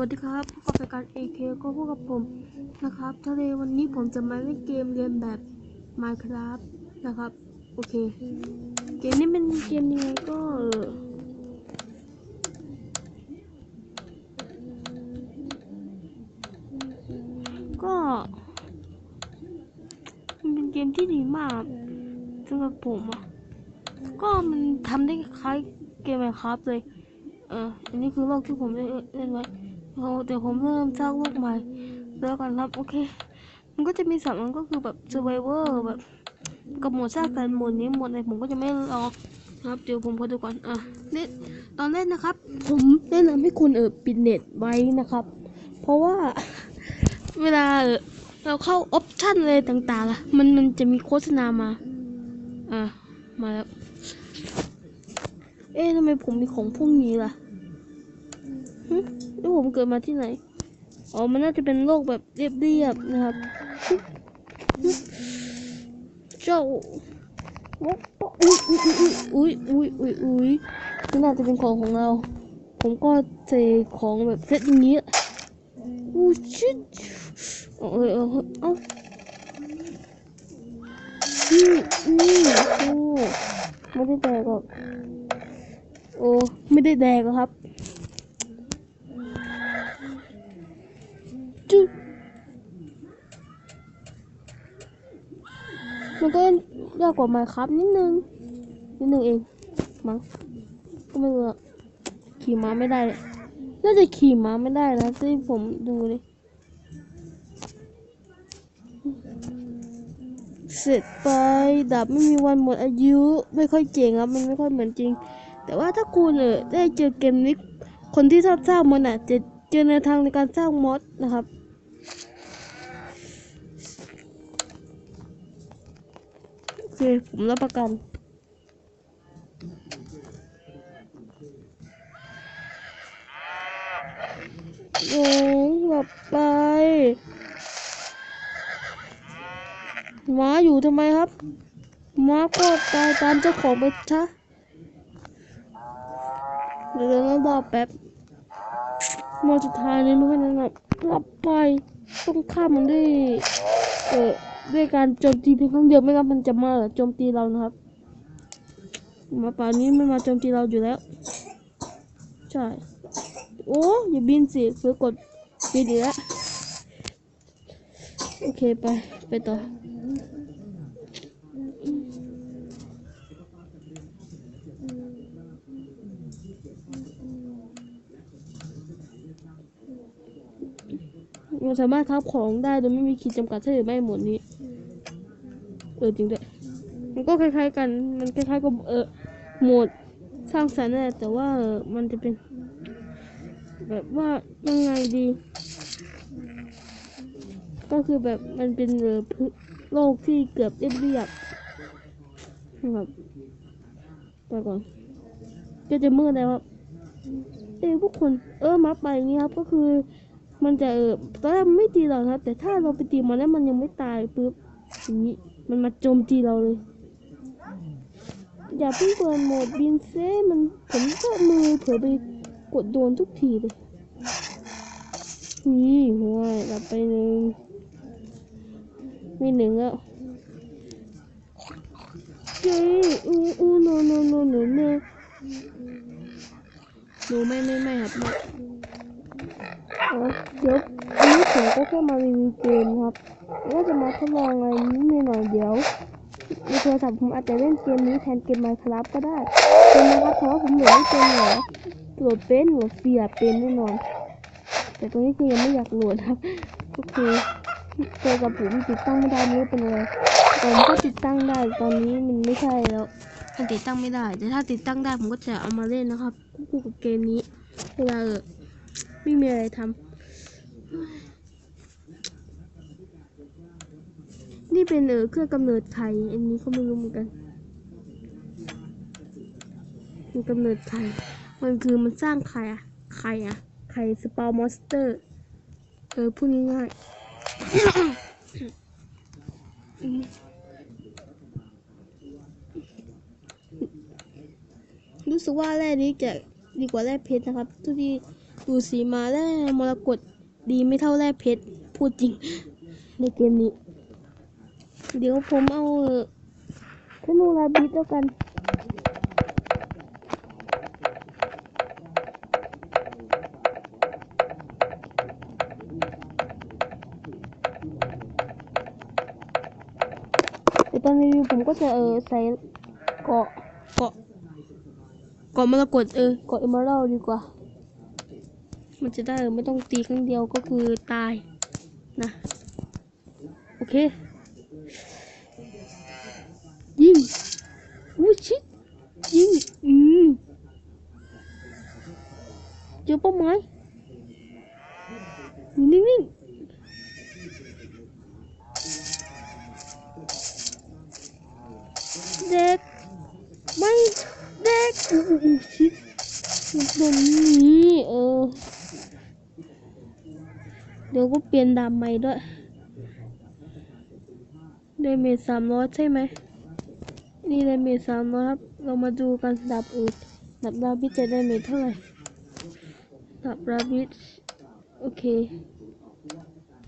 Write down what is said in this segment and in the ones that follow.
วัสดีครับพบกับรายการ AK ก็พบกับผมนะครับทะเลวันนี้ผมจะมาเล่นเกมเรียนแบบ Minecraft นะครับ โอเค เกมนี้เป็นเกมยังไงก็ ก็มันเป็นเกมที่ดีมากสำหรับผมอะ ก็มันทำได้คล้ายเกม Minecraft เลยเอออันนี้คือโลกที่ผมเล่นไว้ เอาเดี๋ยวผมเริ่มสร้างโลกใหม่ แล้วกันครับ โอเค มันก็จะมีสามมันก็คือแบบ survivor แบบกับหมดสร้างสรรหมดนี้หมดไหนผมก็จะไม่รอครับเดี๋ยวผมขอดูก่อนอะเล่นตอนเล่นนะครับ ผมแนะนำให้คุณเออปิดเน็ตไว้นะครับ เพราะว่าเวลาเราเข้าออปชันอะไรต่างๆอะมันมันจะมีโฆษณามา อะ มาแล้ว เอ๊ะทำไมผมมีของพวกนี้ล่ะ แล้วผมเกิดมาที่ไหน อ๋อ มันน่าจะเป็นโลกแบบเรียบๆนะครับ เจ้าอุ้ยอุ้ยอุ้ยอุ้ยอุ้ยอุ้ยนี่น่าจะเป็นของของเรา ผมก็เจของแบบเซตอย่างนี้อู้ชิดเอาเออเอาเอานี่นี่โอ้ไม่ได้แตกหรอกโอ้ไม่ได้แดกหรอกครับ มันก็ยากกว่าไมค์ครับนิดนึง นิดนึงเอง มั้ง ก็ไม่รู้อะขี่ม้าไม่ได้เลยน่าจะขี่ม้าไม่ได้นะที่ผมดูเลยเสร็จไปดาบไม่มีวันหมดอายุ ไม่ค่อยเจ๋งครับ มันไม่ค่อยเหมือนจริง แต่ว่าถ้าคุณเออได้เจอเกมนี้ คนที่ชอบสร้างมันอะ จะเจอแนวทางในการสร้างมอดนะครับ เค ผมรับประกันโอ้หลับไปม้าอยู่ทำไมครับม้าก็ตายตามเจ้าของไปซะเดี๋ยวเราบอกแป๊บมอสุดท้ายนี้มันก็นั่นหลับไป ต้องฆ่ามันด้เออ ด้วยการโจมตีเพียงครั้งเดียวไม่งั้นมันจะมาโจมตีเรานะครับมาป่านี้ไม่มาโจมตีเราอยู่แล้ว ใช่โอ้อย่าบินสิเพื่อกดบินอีกแล้วโอเคไปไปต่อ มันสามารถทับของได้โดยไม่มีขีดจำกัดใช่หรือไม่หมดนี้ เออจริงด้วย มันก็คล้ายๆกัน มันคล้ายๆกับเออหมดสร้างสรรค์นั่นแหละแต่ว่ามันจะเป็น แบบว่ายังไงดี ก็คือแบบมันเป็นเออพโลกที่เกือบเรียบๆนะครับไปก่อนก็จะมืดแล้วครับเอ้ยพวกคนเออมาไปอย่างนี้ครับก็คือ มันจะเออตอนแรกมันไม่ตีเราครับ แต่ถ้าเราไปตีมันแล้วมันยังไม่ตายปุ๊บอย่างนี้มันมาโจมตีเราเลย อย่าเพิ่งเปิดโหมดบินเซ่มันผมก็มือเผลอไปกดโดนทุกทีเลยนี่หัวหลับไปหนึ่งมีหนึ่งแล้วเย้อู้อู้โนโนโนโนโนหนูไม่ไม่ไม่ครับไม่ เดี๋ยวนี้ผมก็แค่มารีวิวเกมครับก็จะมาทดลองอะไรนิดหน่อยเดี๋ยวในโทรศัพท์ผมอาจจะเล่นเกมนี้แทนเกม Minecraft ก็ได้เป็นนะครับเพราะว่าผมโหลดไม่เป็นหรอโหลดเป็นโหลดเสียเป็นแน่นอน แต่ตรงนี้คือยังไม่อยากโหลดครับก็คือเจอกับผมติดตั้งไม่ได้ไม่เป็นอะไรผมก็ติดตั้งได้ตอนนี้มันไม่ใช่แล้วมันติดตั้งไม่ได้ แต่ถ้าติดตั้งได้ผมก็จะเอามาเล่นนะครับคู่กับเกมนี้เวลาเออ ไม่มีอะไรทำนี่เป็นเออเครื่องกำเนิดไข่อันนี้ก็ไม่รู้เหมือนกันมันกำเนิดไข่มันคือมันสร้างไข่อะไข่อะไข่สปาวมอสเตอร์เออพูดง่ายๆรู้สึกว่าแร่นี้จะดีกว่าแร่เพชรนะครับทุกที่ ดูสีมาแร่มรกตดีไม่เท่าแร่เพชร พูดจริง ในเกมนี้ เดี๋ยวผมเอาธนูราบิดแล้วกันแต่ตอนรีวิวผมก็จะเออใส่เกาะเกาะเกาะมรกตเออเกาะเอมเมอรัลดีกว่า มันจะได้ไม่ต้องตีครั้งเดียวก็คือตายนะ โอเค ยิงอุ้ชิดยิง อืมเจอเป้าหมายนิ่งๆเด็กไม่เด็กอู้ชิดโดนนี้เออ เดี๋ยวก็เปลี่ยนดาบใหม่ด้วยเดเมจสามร้อยใช่ไหม นี่เดเมจสามร้อยครับ เรามาดูกันดาบอื่นดาบราบิจะได้เมจเท่าไหร่ดาบราบิทโอเค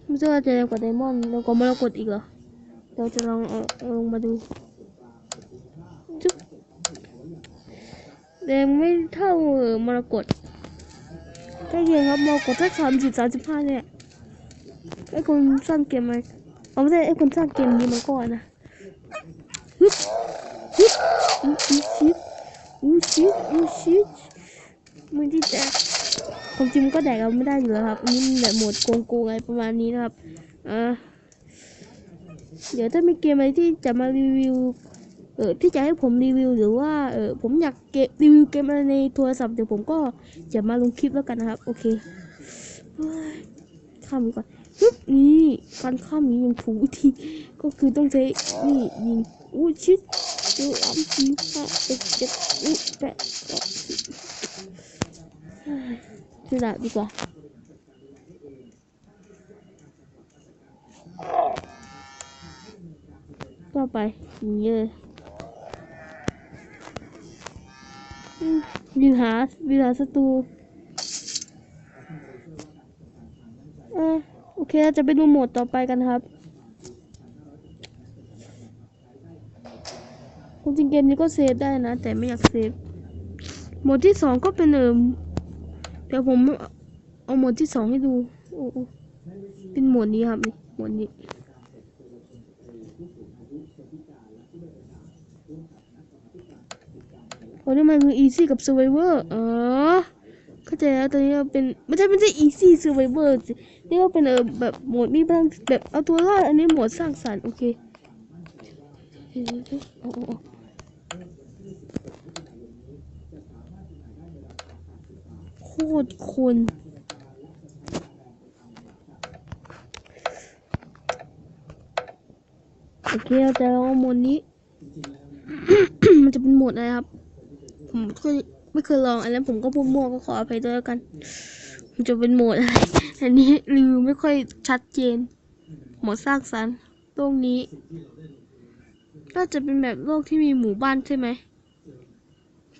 ไม่ใช่ว่าจะเร็วกว่าไดมอนด์เร็วกว่ามรกตอีกเหรอเราจะลองเอาเอาลงมาดูจุ๊บแดงไม่เท่ามรกตใกล้เคียงครับมรกตถ้าสามสิบสามสิบห้าเนี่ย อ้คนสร้างเกมมันเอาไม่ใช่ไอ้คนสร้างเกมนี้มันก็นนะฮึบฮึบอู้ชิดอู้ชิดอู้ชิดมึงที่แตกความจริงมันก็แดกเราไม่ได้อยู่แล้วครับอันนี่แบบโหมดโกงๆอะไรประมาณนี้นะครับอ่าเดี๋ยวถ้ามีเกมอะไรที่จะมารีวิวเออที่จะให้ผมรีวิวหรือว่าเออผมอยากเกมรีวิวเกมอะไรในโทรศัพท์เดี๋ยวผมก็จะมาลงคลิปแล้วกันนะครับ โอเคเฮ้ยข้ามไปก่อน ปึ๊บนี่การข้ามนี้ยังถูกวิธีก็คือต้องใช้นี่ยิงอู้ชิดดูอัมสี่ห้าหกเจ็ดอู้แปดเก้าสิบเฮ้ยซื้อดาบดีกว่าต่อไปอย่างนี้เยอืมวินหาวินหาศัตรูเออโอ เคเราจะไปดูโหมดต่อไปกันครับจริงเกมนี้ก็เซฟได้นะ แต่ไม่อยากเซฟโหมดที่สองก็เป็นเอิมเดี๋ยวผมเอาโหมดที่สองให้ดูโอ้เป็นโหมดนี้ครับนี่โหมดนี้โอ้นี่มันคือ easy กับ survivor อ๋อาใจแล้วตอนนี้เราเป็นไม่ใช่ไม่ใช่ easy survivor สินี่ก็เป็นเออแบบโหมดมีบ้างแบบเอาตัวรอดอันนี้โหมดสร้างสรรค์โอเคโคตรคนโอเคเราจะลองโหมดนี้ มันจะเป็นโหมดอะไรครับผมก็ ไม่เคยลองอันนั้นผมก็พูดมั่วก็ขออภัยด้วยแล้วกัน มันจะเป็นโหมดอะไร อันนี้รีวิวไม่ค่อยชัดเจน โหมดสร้างสรรค์โลกนี้น่าจะเป็นแบบโลกที่มีหมู่บ้านใช่ไหม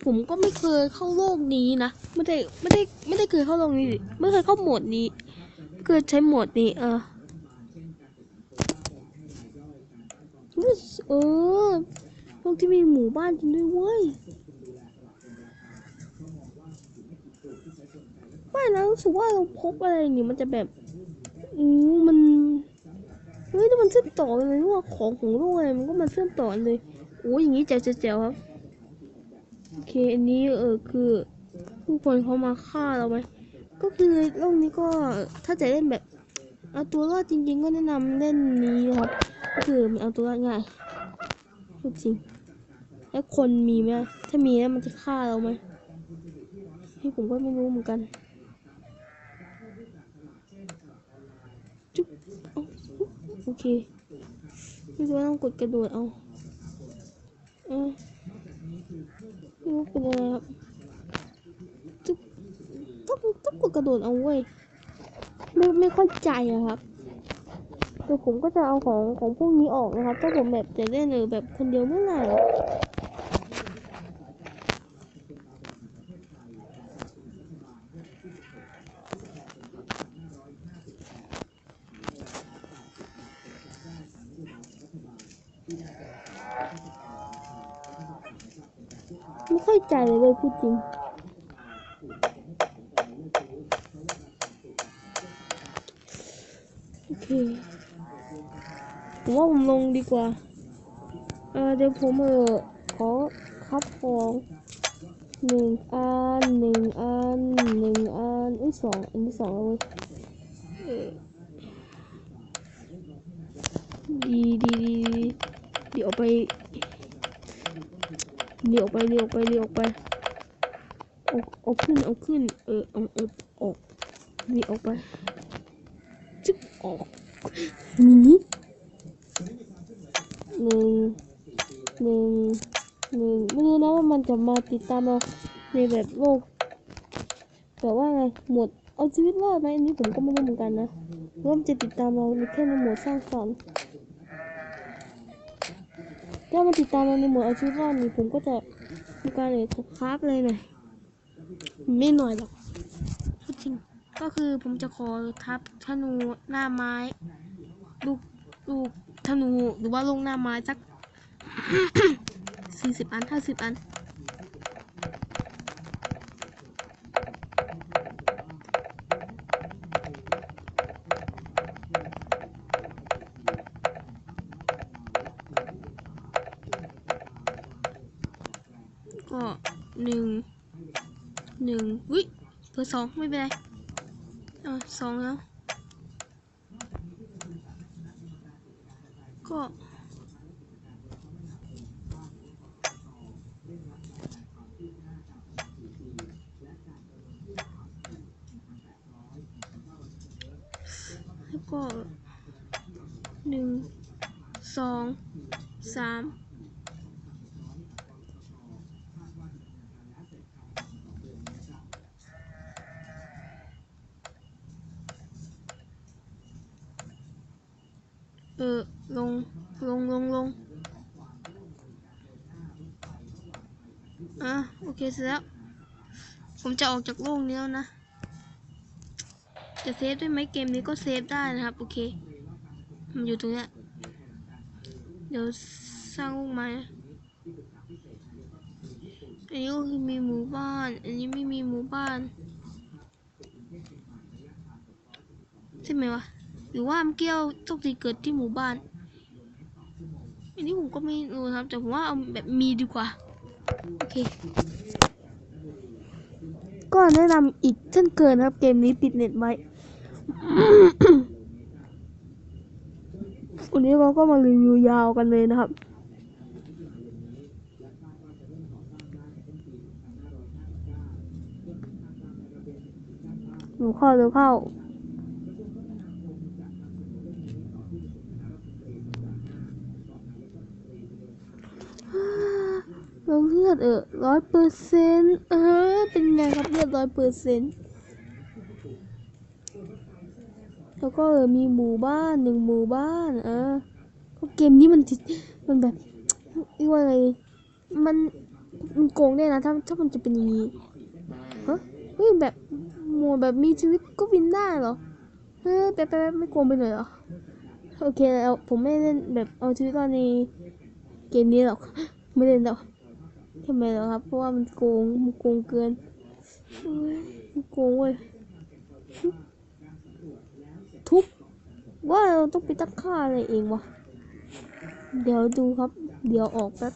ผมก็ไม่เคยเข้าโลกนี้นะ ไม่ได้ไม่ได้ไม่ได้เคยเข้าโลกนี้ไม่เคยเข้าโหมดนี้ เคยใช้โหมดนี้ เออเออโลกที่มีหมู่บ้านจริงด้วยเว้ย ไม่นะรู้สึกว่าเราพบอะไรนี่มันจะแบบอืมมันเฮ้ยแต่มันเชื่อมต่อกันเลยว่าของของโลกอะไรมันก็มาเชื่อมต่อกันเลยโอ้ยอย่างนี้แจ๋วแจ๋วครับโอเคอันนี้เออคือผู้คนเขามาฆ่าเราไหมก็คือโลกนี้ก็ถ้าจะเล่นแบบเอาตัวรอดจริง ๆ ก็แนะนำเล่นนี้ครับก็คือมันเอาตัวรอดง่ายพูดจริงแล้วคนมีไหมถ้ามีแล้วมันจะฆ่าเราไหมนี่ผมก็ไม่รู้เหมือนกัน จุ๊บเอา โอเคไม่รู้ว่าต้องกดกระโดดเอาเออไม่รู้เป็นอะไรครับต้องต้องกดกระโดดเอาเว้ยไม่ไม่ค่อยใจอะครับเดี๋ยวผมก็จะเอาของของพวกนี้ออกนะครับ ถ้าผมแบบจะเล่นหรือแบบคนเดียวเมื่อไหร่ อย ใจเลยเว้ยพูดจริง โอเคผมว่าผมลงดีกว่า เออเดี๋ยวผมเออขอคับของหนึ่งอันหนึ่งอันหนึ่งอันอุ้ยสองอันที่สองแล้วเว้ยดีดีดีดีเดี๋ยวไป เดี๋ยวไปเดี๋ยวไปเดี๋ยวไปออกออกขึ้นออกขึ้น เออเอาเอาออกเดี๋ยวออกไปจึ๊บออกนี้หนึ่งหนึ่งหนึ่งไม่รู้นะว่ามันจะมาติดตามเราในแบบโลก แต่ว่าไงหมดเอาชีวิตรอดไหมอันนี้ผมก็ไม่รู้เหมือนกันนะว่ามันจะติดตามเราในแค่ในหมดสร้างสรรค์ ถ้ามันติดตามเราในหมดเอาชีพรอดนี่ผมก็จะมีการเลยคราฟเลยหน่อยไม่หน่อยหรอกพูดจริงก็คือผมจะขอทับธนูหน้าไม้ลูกลูกธนูหรือว่าลงหน้าไม้สักสี่สิบอันห้าสิบอัน สองไม่เป็นไรเออสองแล้ว ก็แล้วก็หนึ่งสองสามเออ ลง ลง ลง ลง อะ โอ เคเสร็จแล้ว ผมจะออกจากโลกนี้แล้วนะ จะเซฟได้ไหมเกมนี้ก็เซฟได้นะครับ โอเค มันอยู่ตรงเนี้ย เดี๋ยวสร้างลูกไม้อันนี้ก็คือมีหมู่บ้าน อันนี้ไม่มีหมู่บ้านใช่ไหมวะ หรือว่ามื่อกี้เราต้องตีเกิดที่หมู่บ้าน อันนี้ผมก็ไม่รู้นะครับ แต่ผมว่าเอาแบบมีดีกว่า โอเค ก็แนะนำอีกเช่นเกินครับเกมนี้ปิดเน็ตไว้วันนี้เราก็มารีวิวยาวกันเลยนะครับ หนูเข้าเร็วเข้า เราเลือดเออร้อยเปอร์เซ็นต์เออเป็นไงครับเลือดร้อยเปอร์เซ็นต์แล้วก็เออมีหมู่บ้านหนึ่งหมู่บ้านเออก็เกมนี้มันจิมันแบบเรียกว่าไงมันมันโกงได้นะถ้าถ้ามันจะเป็นอย่างนี้ฮะเฮ้ยแบบหมู่แบบมีชีวิตก็บินได้เหรอเฮ้ยแป๊บแป๊บแป๊บไม่โกงไปหน่อยเหรอโอเคแล้วผมไม่เล่นแบบเอาชีวิตรอดในเกมนี้หรอกไม่เล่นหรอก ทำไมเหรอครับ เพราะว่ามันโกงมันโกงเกินเอ้ยมันโกงเว้ยทุบว่าเราต้องไปตั้งค่าอะไรเองวะเดี๋ยวดูครับ เดี๋ยวออกแป๊บ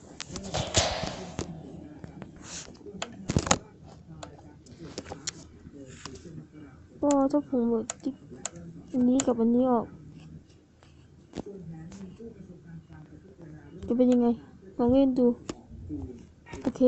ก็ถ้าผมแบบติ๊กอันนี้กับอันนี้ออก จะเป็นยังไงลองเล่นดูโอ เค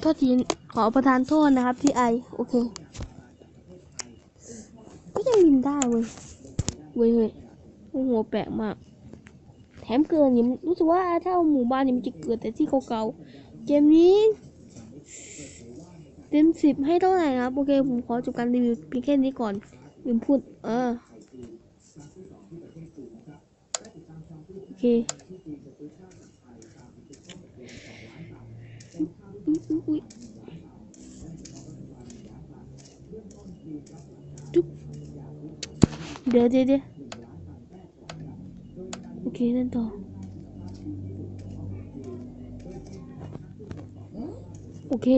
โทษทีขอประทานโทษนะครับที่ไอ โอเค ก็ยังบินได้เว้ย เว้ยเว้ยโอ้โหแปลกมาก แถมเกลือเนี่รู้สึกว่าถ้าหมู่บ้านนี่มันจะเกลือแต่ที่เก่าๆเกมนี้เต็มสิบให้เท่าไหร่ครับ โอเค ผมขอจบการรีวิวเพียงแค่นี้ก่อนลืมพูด เออ โอเคเดี๋ยวเดี๋ยว เดี๋ยวโอเคเล่นต่อ โอเค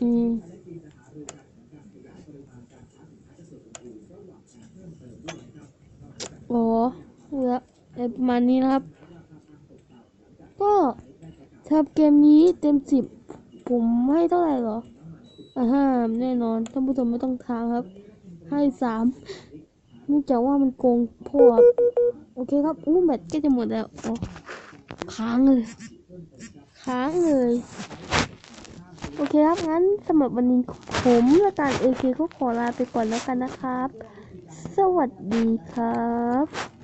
อืม อ๋อแล้วอะไร ประมาณนี้นะครับ ก็สำหรับเกมนี้เต็มสิบผมให้เท่าไหร่เหรออ่าฮะแน่นอนท่านผู้ชมไม่ต้องถามครับ ให้สามเนื่องจากว่ามันโกงพวกโอเคครับอู้แบตก็จะหมดแล้วอ๋อค้างเลยค้างเลย โอเคครับ งั้นสำหรับวันนี้ผมและการเอเคก็ขอลาไปก่อนแล้วกันนะครับ สวัสดีครับ